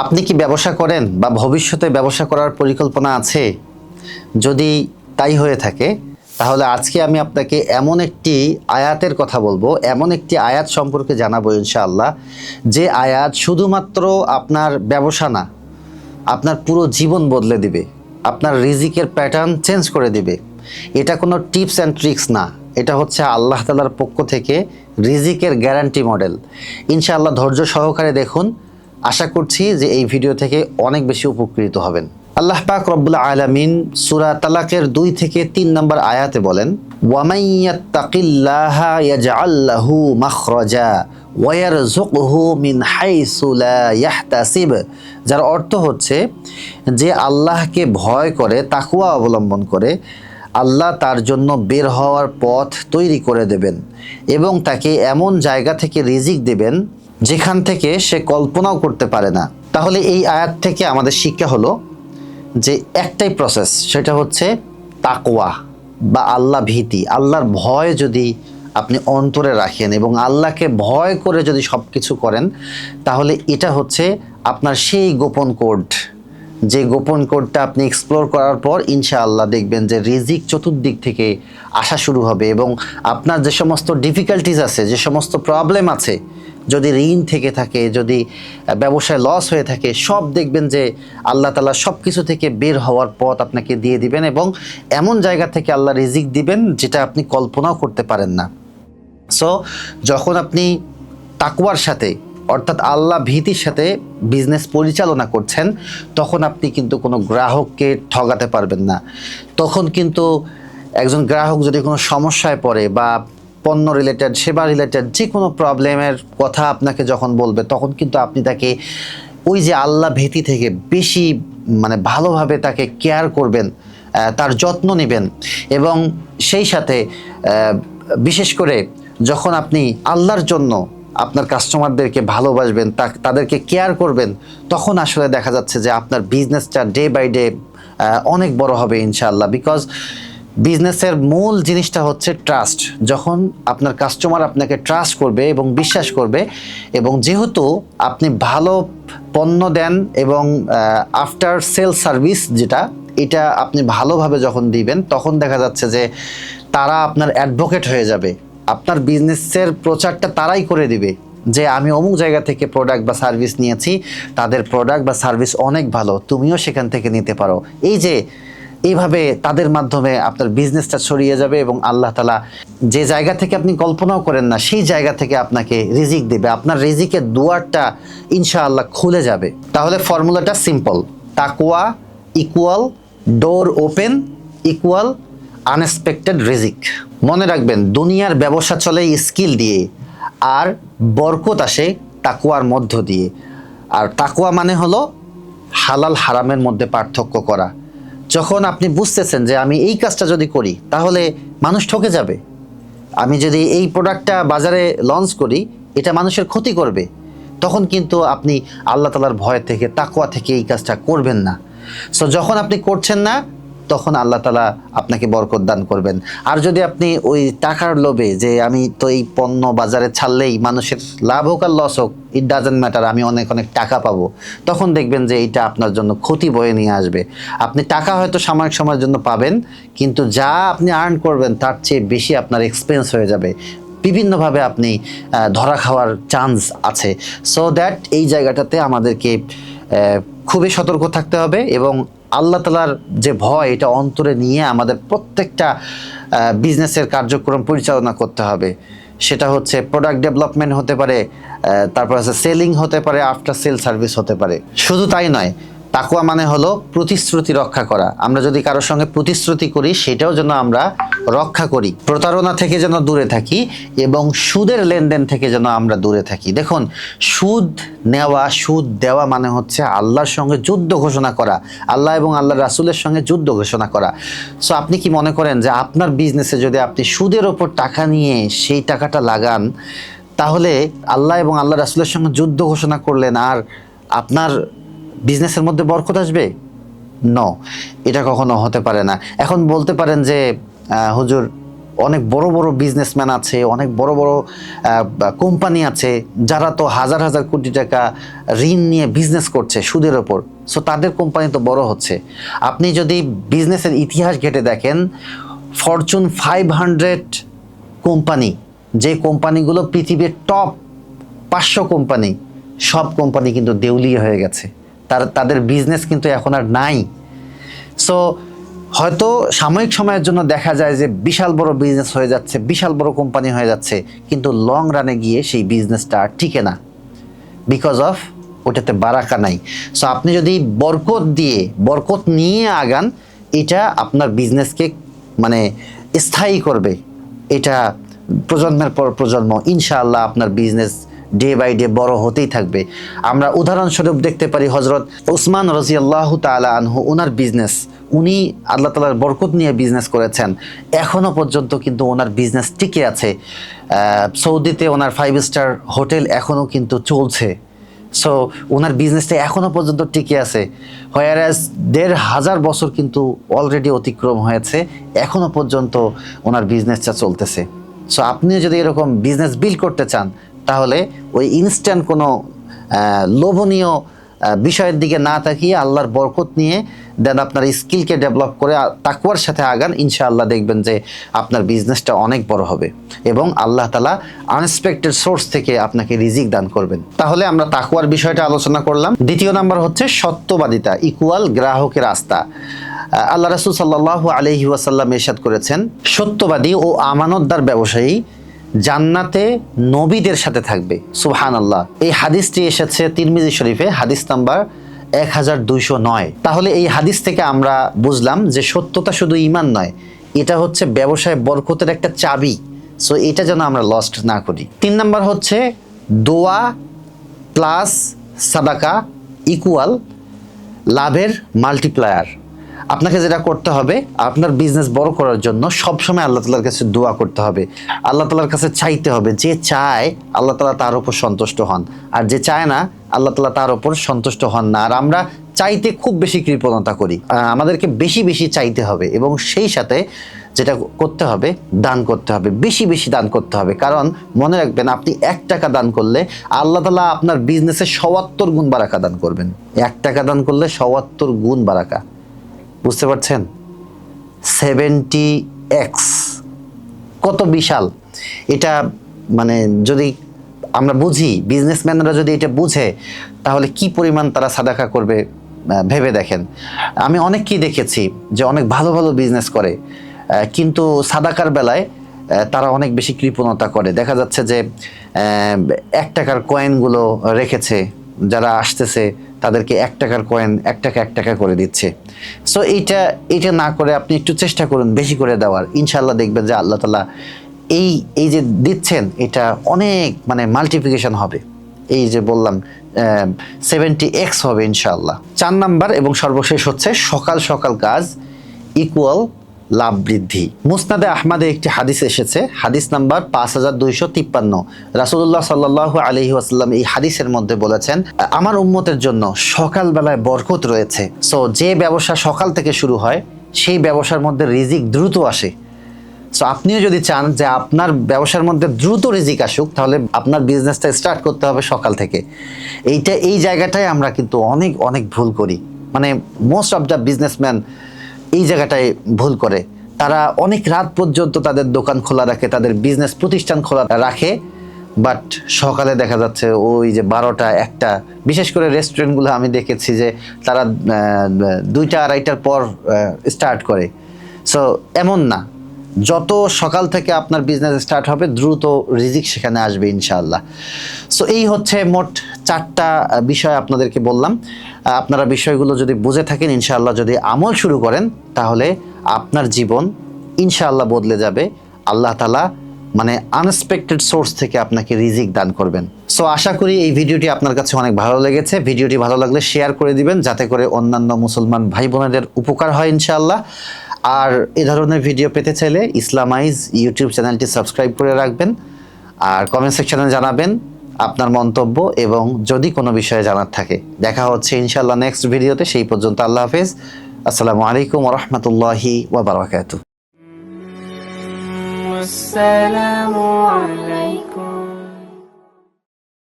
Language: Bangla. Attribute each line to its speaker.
Speaker 1: আপনি কি ব্যবসা করেন বা ভবিষ্যতে ব্যবসা করার পরিকল্পনা আছে? যদি তাই হয়ে থাকে, তাহলে আজকে আমি আপনাকে এমন একটি আয়াতের কথা বলব, এমন একটি আয়াত সম্পর্কে জানাব ইনশাআল্লাহ, যে আয়াত শুধুমাত্র আপনার ব্যবসা না, আপনার পুরো জীবন বদলে দিবে, আপনার রিজিকের প্যাটার্ন চেঞ্জ করে দিবে। এটা কোনো টিপস অ্যান্ড ট্রিক্স না, এটা হচ্ছে আল্লাহ তালার পক্ষ থেকে রিজিকের গ্যারান্টি মডেল ইনশাআল্লাহ ধৈর্য সহকারে দেখুন আশা করছি যে এই ভিডিও থেকে অনেক বেশি উপকৃত হবেন। আল্লাহ পাক রব্বুল আলামিন সুরা তালাকের দুই থেকে তিন নম্বর আয়াতে বলেন মাখরাজা ওয়ারযুকহু মিন যার অর্থ হচ্ছে যে আল্লাহকে ভয় করে তাকুয়া অবলম্বন করে, আল্লাহ তার জন্য বের হওয়ার পথ তৈরি করে দেবেন এবং তাকে এমন জায়গা থেকে রিজিক দেবেন যেখান থেকে সে কল্পনাও করতে পারে না। তাহলে এই আয়াত থেকে আমাদের শিক্ষা হলো যে একটাই প্রসেস সেটা হচ্ছে তাকোয়া বা আল্লাহ ভীতি। আল্লাহর ভয় যদি আপনি অন্তরে রাখেন এবং আল্লাহকে ভয় করে যদি সব কিছু করেন, তাহলে এটা হচ্ছে আপনার সেই গোপন কোড যে গোপন কোডটা আপনি এক্সপ্লোর করার পর ইনশাআল্লাহ দেখবেন যে রিজিক চতুর্দিক থেকে আসা শুরু হবে এবং আপনার যে সমস্ত ডিফিকাল্টিজ আছে, যে সমস্ত প্রবলেম আছে, যদি ঋণ থেকে থাকে, যদি ব্যবসায় লস হয়ে থাকে, সব দেখবেন যে আল্লাহ তালা সব কিছু থেকে বের হওয়ার পথ আপনাকে দিয়ে দিবেন এবং এমন জায়গা থেকে আল্লাহ রিজিক দিবেন যেটা আপনি কল্পনাও করতে পারেন না। সো যখন আপনি তাকুয়ার সাথে অর্থাৎ আল্লাহ ভীতির সাথে বিজনেস পরিচালনা করছেন, তখন আপনি কিন্তু কোনো গ্রাহককে ঠগাতে পারবেন না। তখন কিন্তু একজন গ্রাহক যদি কোনো সমস্যায় পড়ে বা পণ্য রিলেটেড সেবা রিলেটেড যে কোনো প্রবলেমের কথা আপনাকে যখন বলবে, তখন কিন্তু আপনি তাকে ওই যে আল্লাহ ভীতি থেকে বেশি মানে ভালোভাবে তাকে কেয়ার করবেন তার যত্ন নেবেন এবং সেই সাথে বিশেষ করে যখন আপনি আল্লাহর জন্য আপনার কাস্টমারদেরকে ভালোবাসবেন, তা- তাদেরকে কেয়ার করবেন, তখন আসলে দেখা যাচ্ছে যে আপনার বিজনেসটা ডে বাই ডে অনেক বড় হবে ইনশাআল্লাহ। বিকজ বিজনেসের মূল জিনিসটা হচ্ছে ট্রাস্ট যখন আপনার কাস্টমার আপনাকে ট্রাস্ট করবে এবং বিশ্বাস করবে, এবং যেহেতু আপনি ভালো পণ্য দেন এবং আফটার সেল সার্ভিস যেটা, এটা আপনি ভালোভাবে যখন দিবেন, তখন দেখা যাচ্ছে যে তারা আপনার অ্যাডভোকেট হয়ে যাবে। আপনার বিজনেসের প্রচারটা তারাই করে দিবে যে আমি অমুক জায়গা থেকে প্রোডাক্ট বা সার্ভিস নিয়েছি, তাদের প্রোডাক্ট বা সার্ভিস অনেক ভালো, তুমিও সেখান থেকে নিতে পারো। এই যে, এইভাবে তাদের মাধ্যমে আপনার বিজনেসটা ছড়িয়ে যাবে এবং আল্লাহ তালা যে জায়গা থেকে আপনি কল্পনাও করেন না, সেই জায়গা থেকে আপনাকে রিজিক দেবে। আপনার রিজিকের দুয়ারটা ইনশাআল্লাহ খুলে যাবে। তাহলে ফর্মুলাটা সিম্পল তাকুয়া equal door open equal unexpected রিজিক। মনে রাখবেন, দুনিয়ার ব্যবসা চলে স্কিল দিয়ে, আর বরকত আসে তাকুয়ার মধ্য দিয়ে। আর তাকুয়া মানে হলো হালাল হারামের মধ্যে পার্থক্য করা। যখন আপনি বুঝতেছেন যে আমি এই কাজটা যদি করি, তাহলে মানুষ ঠকে যাবে। আমি যদি এই প্রোডাক্টটা বাজারে লঞ্চ করি, এটা মানুষের ক্ষতি করবে। তখন কিন্তু আপনি আল্লাহ তালার ভয় থেকে তাকুয়া থেকে এই কাজটা করবেন না। সো যখন আপনি করছেন না তখন আল্লাহ তালা আপনাকে বরকত দান করবেন। আর যদি আপনি ওই টাকার লোভে যে আমি তো এই পণ্য বাজারে ছাড়লেই মানুষের লাভ হোক আর লস হোক ইট ডাজেন্ট ম্যাটার আমি অনেক অনেক টাকা পাবো, তখন দেখবেন যে এইটা আপনার জন্য ক্ষতি বয়ে নিয়ে আসবে। আপনি টাকা হয়তো সাময়িক সময়ের জন্য পাবেন, কিন্তু যা আপনি আর্ন করবেন তার চেয়ে বেশি আপনার এক্সপেন্স হয়ে যাবে। বিভিন্নভাবে আপনি ধরা খাওয়ার চান্স আছে। সো দ্যাট এই জায়গাটাতে আমাদেরকে খুবই সতর্ক থাকতে হবে এবং আল্লাহ তালার যে ভয়, এটা অন্তরে নিয়ে আমাদের প্রত্যেকটা বিজনেসের কার্যক্রম পরিচালনা করতে হবে। সেটা হচ্ছে প্রোডাক্ট ডেভেলপমেন্ট হতে পারে তারপর আছে সেলিং হতে পারে আফটার সেল সার্ভিস হতে পারে। শুধু তাই নয় তাকুয়া মানে হলো প্রতিশ্রুতি রক্ষা করা। আমরা যদি কারোর সঙ্গে প্রতিশ্রুতি করি, সেটাও যেন আমরা রক্ষা করি। প্রতারণা থেকে যেন দূরে থাকি এবং সুদের লেনদেন থেকে যেন আমরা দূরে থাকি। দেখুন, সুদ নেওয়া, সুদ দেওয়া মানে হচ্ছে আল্লাহর সঙ্গে যুদ্ধ ঘোষণা করা, আল্লাহ এবং আল্লাহ রাসুলের সঙ্গে যুদ্ধ ঘোষণা করা। সো আপনি কি মনে করেন যে আপনার বিজনেসে যদি আপনি সুদের ওপর টাকা নিয়ে সেই টাকাটা লাগান, তাহলে আল্লাহ এবং আল্লাহ রাসুলের সঙ্গে যুদ্ধ ঘোষণা করলেন আর আপনার বিজনেসের মধ্যে বরকত আসবে? ন এটা কখনো হতে পারে না। এখন বলতে পারেন যে হুজুর, অনেক বড় বড় বিজনেসম্যান আছে, অনেক বড় বড় কোম্পানি আছে, যারা তো হাজার হাজার কোটি টাকা ঋণ নিয়ে বিজনেস করছে সুদের ওপর। সো তাদের কোম্পানি তো বড় হচ্ছে। আপনি যদি বিজনেসের ইতিহাস ঘেটে দেখেন ফরচুন ফাইভ হান্ড্রেড কোম্পানি যে কোম্পানিগুলো পৃথিবীর টপ পাঁচশো কোম্পানি সব কোম্পানি কিন্তু দেউলিয়া হয়ে গেছে। তার, তাদের বিজনেস কিন্তু এখন আর নাই। সো হয়তো সাময়িক সময়ের জন্য দেখা যায় যে বিশাল বড় বিজনেস হয়ে যাচ্ছে, বিশাল বড় কোম্পানি হয়ে যাচ্ছে, কিন্তু লং রানে গিয়ে সেই বিজনেসটা আর টিকে না বিকজ অফ ওটাতে বারাকা নাই। সো আপনি যদি বরকত দিয়ে, বরকত নিয়ে আগান, এটা আপনার বিজনেসকে মানে স্থায়ী করবে। এটা প্রজন্মের পর প্রজন্ম, ইনশাআল্লাহ আপনার বিজনেস ডে বাই ডে বড় হতেই থাকবে। আমরা উদাহরণস্বরূপ দেখতে পারি হজরত ওসমান রাজিয়াল্লাহ তালা আনহু ওনার বিজনেস উনি আল্লাহ তালার বরকত নিয়ে বিজনেস করেছেন। এখনও পর্যন্ত কিন্তু ওনার বিজনেস টিকে আছে। সৌদিতে ওনার ফাইভ স্টার হোটেল এখনও কিন্তু চলছে। সো ওনার বিজনেসটা এখনও পর্যন্ত টিকে আছে। হোয়ারাজ দেড় হাজার বছর কিন্তু অলরেডি অতিক্রম হয়েছে। এখনও পর্যন্ত ওনার বিজনেসটা চলতেছে। সো আপনিও যদি এরকম বিজনেস বিল্ড করতে চান তাহলে ওই ইনস্ট্যান্ট কোনো লোভনীয় বিষয়ের দিকে না তাকিয়ে আল্লাহর বরকত নিয়ে দেন আপনার স্কিলকে ডেভেলপ করে তাকুয়ার সাথে আগান, ইনশাআল্লাহ দেখবেন যে আপনার বিজনেসটা অনেক বড় হবে এবং আল্লাহ তালা আনএক্সপেক্টেড সোর্স থেকে আপনাকে রিজিক দান করবেন। তাহলে আমরা তাকুয়ার বিষয়টা আলোচনা করলাম। দ্বিতীয় নাম্বার হচ্ছে সত্যবাদিতা ইকুয়াল গ্রাহকের আস্থা। আল্লাহ রাসুল সাল্লাহ আলহি ওয়াসাল্লাম এরশাদ করেছেন, সত্যবাদী ও আমানতদার ব্যবসায়ী জান্নাতে নবীদের সাথে থাকবে। সুবহান আল্লাহ এই হাদিসটি এসেছে তিরমিজি শরীফে, হাদিস নাম্বার এক হাজার দুইশো নয়। তাহলে এই হাদিস থেকে আমরা বুঝলাম যে সত্যতা শুধু ইমান নয়, এটা হচ্ছে ব্যবসায় বরকতের একটা চাবি। সো এটা যেন আমরা লস্ট না করি। তিন নাম্বার হচ্ছে দোয়া প্লাস সাদাকা ইকুয়াল লাভের মাল্টিপ্লায়ার আপনাকে যেটা করতে হবে, আপনার বিজনেস বড় করার জন্য সবসময় আল্লাহ তালার কাছে দোয়া করতে হবে। আল্লাহ তালার কাছে চাইতে হবে যে চায় আল্লাহ তালা তার উপর সন্তুষ্ট হন। আর যে চায় না, আল্লাহ তালা তার উপর সন্তুষ্ট হন না। আর আমরা চাইতে খুব বেশি কৃপণতা করি। আমাদেরকে বেশি বেশি চাইতে হবে এবং সেই সাথে যেটা করতে হবে, দান করতে হবে। বেশি বেশি দান করতে হবে। কারণ মনে রাখবেন, আপনি এক টাকা দান করলে আল্লাহ তালা আপনার বিজনেসে সওয়াত্তর গুণ বারাকা দান করবেন। এক টাকা দান করলে সওয়াত্তর গুণ বারাকা। বুঝতে পারছেন? সেভেন্টি এক্স কত বিশাল। এটা মানে যদি আমরা বুঝি বিজনেসম্যানরা যদি এটা বুঝে, তাহলে কি পরিমাণ তারা সাদাকা করবে ভেবে দেখেন। আমি অনেককেই দেখেছি যে অনেক ভালো ভালো বিজনেস করে কিন্তু সাদাকার বেলায় তারা অনেক বেশি কৃপণতা করে। দেখা যাচ্ছে যে এক টাকার কয়েনগুলো রেখেছে, যারা আসতেছে তাদেরকে এক টাকার কয়েন এক টাকা এক টাকা করে দিচ্ছে। সো এইটা এইটা না করে আপনি একটু চেষ্টা করুন বেশি করে দেওয়ার। ইনশাল্লাহ দেখবেন যে আল্লাহ তালা এই এই যে দিচ্ছেন, এটা অনেক মানে মাল্টিপ্লিকেশন হবে। এই যে বললাম সেভেন্টি এক্স হবে ইনশাল্লাহ চার নাম্বার এবং সর্বশেষ হচ্ছে সকাল সকাল কাজ ইকুয়াল লাভ বৃদ্ধি। মুসনাদে আহমাদে একটি হাদিস এসেছে, হাদিস নাম্বার পাঁচ হাজার দুইশো তিপ্পান্ন। রাসুল্লাহ সাল্লাহ আলহি আসাল্লাম এই হাদিসের মধ্যে বলেছেন, আমার উম্মতের জন্য সকালবেলায় বরকত রয়েছে। সো যে ব্যবসা সকাল থেকে শুরু হয়, সেই ব্যবসার মধ্যে রিজিক দ্রুত আসে। সো আপনিও যদি চান যে আপনার ব্যবসার মধ্যে দ্রুত রিজিক আসুক, তাহলে আপনার বিজনেসটা স্টার্ট করতে হবে সকাল থেকে। এইটা, এই জায়গাটায় আমরা কিন্তু অনেক অনেক ভুল করি। মানে মোস্ট অফ দ্য বিজনেসম্যান এই জায়গাটায় ভুল করে। তারা অনেক রাত পর্যন্ত তাদের দোকান খোলা রাখে, তাদের বিজনেস প্রতিষ্ঠান খোলা রাখে বাট সকালে দেখা যাচ্ছে ওই যে বারোটা, একটা, বিশেষ করে রেস্টুরেন্টগুলো আমি দেখেছি যে তারা দুইটা, আড়াইটার পর স্টার্ট করে। সো এমন না। যত সকাল থেকে আপনার বিজনেস স্টার্ট হবে, দ্রুত রিজিক সেখানে আসবে ইনশাআল্লাহ। সো এই হচ্ছে মোট চারটা বিষয় আপনাদেরকে বললাম। আপনারা বিষয়গুলো যদি বুঝে থাকেন, ইনশাআল্লাহ যদি আমল শুরু করেন, তাহলে আপনার জীবন ইনশাআল্লাহ বদলে যাবে। আল্লাহ তালা মানে আনএক্সপেক্টেড সোর্স থেকে আপনাকে রিজিক দান করবেন। সো আশা করি এই ভিডিওটি আপনার কাছে অনেক ভালো লেগেছে। ভিডিওটি ভালো লাগলে শেয়ার করে দিবেন, যাতে করে অন্যান্য মুসলমান ভাই বোনেদের উপকার হয় ইনশাআল্লাহ। আর এ ধরনের ভিডিও পেতে চাইলে ইসলামাইজ ইউটিউব চ্যানেলটি সাবস্ক্রাইব করে রাখবেন। আর কমেন্ট সেকশনে জানাবেন। আপনার মন্তব্য এবং যদি কোনো বিষয়ে জানার থাকে। দেখা হচ্ছে ইনশাল্লাহ নেক্সট ভিডিওতে সেই পর্যন্ত আল্লাহ হাফেজ। আসসালামু আলাইকুম রহমতুল্লাহি ওবরাকাত
Speaker 2: আসসালামু